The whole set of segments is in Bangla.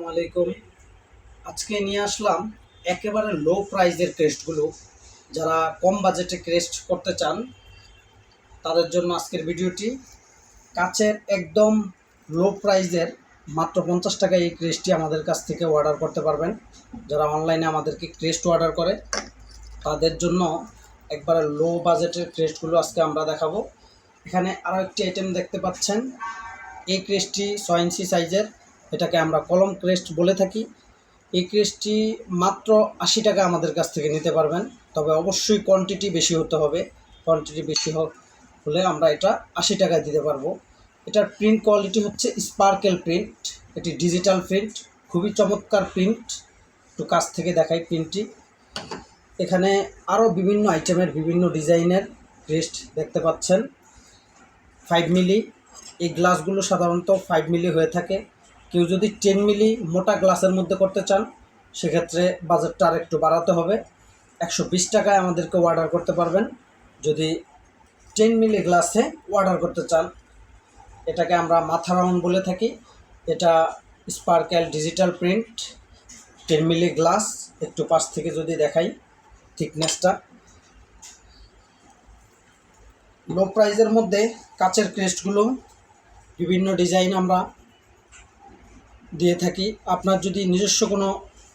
আসসালামু আলাইকুম। আজকে নিয়ে আসলাম একেবারে লো প্রাইজের ক্রেস্টগুলো যারা কম বাজেটে ক্রেস্ট করতে চান, তাদের জন্য আজকের ভিডিওটি। কাছের একদম লো প্রাইজের মাত্র পঞ্চাশ টাকায় এই ক্রেস্টটি আমাদের কাছ থেকে অর্ডার করতে পারবেন। যারা অনলাইনে আমাদেরকে ক্রেস্ট অর্ডার করে, তাদের জন্য একবারে লো বাজেটের ক্রেস্টগুলো আজকে আমরা দেখাবো। এখানে আরও একটি আইটেম দেখতে পাচ্ছেন। এই ক্রেস্টটি ছয় ইঞ্চি সাইজের এটাকে আমরা কলম ক্রেস্ট বলে থাকি। এই ক্রেস্টটি মাত্র আশি টাকা আমাদের কাছ থেকে নিতে পারবেন। তবে অবশ্যই কোয়ান্টিটি বেশি হতে হবে। কোয়ান্টিটি বেশি হলে আমরা এটা আশি টাকায় দিতে পারব। এটার প্রিন্ট কোয়ালিটি হচ্ছে স্পার্কেল প্রিন্ট এটি ডিজিটাল প্রিন্ট খুবই চমৎকার প্রিন্ট একটু কাছ থেকে দেখাই প্রিন্টটি এখানে আরও বিভিন্ন আইটেমের বিভিন্ন ডিজাইনের ক্রেস্ট দেখতে পাচ্ছেন। ফাইভ মিলি এই গ্লাসগুলো সাধারণত ফাইভ মিলি হয়ে থাকে। কেউ যদি টেন মিলি মোটা গ্লাসের মধ্যে করতে চান, সেক্ষেত্রে বাজেটটা আর একটু বাড়াতে হবে। একশো বিশ টাকায় আমাদেরকে অর্ডার করতে পারবেন। যদি টেন মিলি গ্লাসে অর্ডার করতে চান, এটাকে আমরা মাথা রাউন্ড বলে থাকি। এটা sparkle digital print ten milli glass একটু পাশ থেকে যদি দেখাই থিকনেসটা লো প্রাইজের মধ্যে কাচের ক্রেস্টগুলো বিভিন্ন ডিজাইন আমরা দিয়ে থাকি। আপনার যদি নিজস্ব কোনো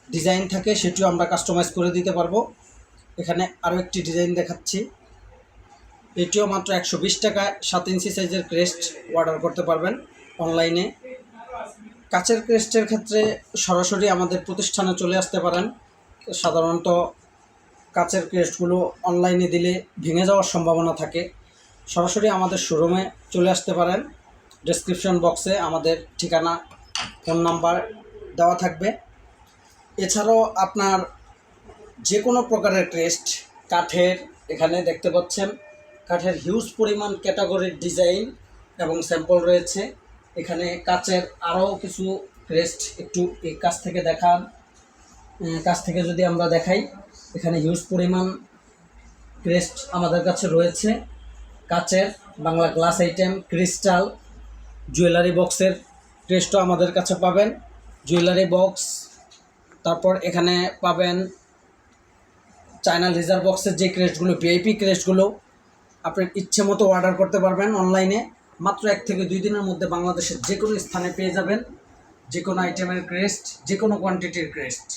ডিজাইন থাকে, সেটিও আমরা কাস্টমাইজ করে দিতে পারব। এখানে আরও একটি ডিজাইন দেখাচ্ছি। এটিও মাত্র একশো বিশ টাকায় সাত ইঞ্চি সাইজের ক্রেস্ট অর্ডার করতে পারবেন অনলাইনে কাচের ক্রেস্টের ক্ষেত্রে সরাসরি আমাদের প্রতিষ্ঠানে চলে আসতে পারেন। সাধারণত কাচের ক্রেস্টগুলো অনলাইনে দিলে ভেঙে যাওয়ার সম্ভাবনা থাকে। সরাসরি আমাদের শোরুমে চলে আসতে পারেন। ডেসক্রিপশন বক্সে আমাদের ঠিকানা ফোন নাম্বার দেওয়া থাকবে। এছাড়াও আপনার যে কোনো প্রকারের ক্রেস্ট কাঠের, এখানে দেখতে পাচ্ছেন, কাঠের হিউজ পরিমাণ ক্যাটাগরির ডিজাইন এবং স্যাম্পল রয়েছে। এখানে কাচের আরও কিছু ক্রেস্ট একটু কাছ থেকে দেখান। কাছ থেকে যদি আমরা দেখাই, এখানে হিউজ পরিমাণ ক্রেস্ট আমাদের কাছে রয়েছে। কাচের Bangla glass item crystal jewellery বক্সের ক্রেস্টও আমাদের কাছে পাবেন জুয়েলারি বক্স তারপর এখানে পাবেন চায়না লেজার বক্সের যে ক্রেস্টগুলো ভিআইপি ক্রেস্টগুলো আপনার ইচ্ছে মতো অর্ডার করতে পারবেন অনলাইনে মাত্র এক থেকে দুই দিনের মধ্যে বাংলাদেশের যে কোনো স্থানে পেয়ে যাবেন যে কোনো আইটেমের ক্রেস্ট যে কোনো কোয়ান্টিটির ক্রেস্ট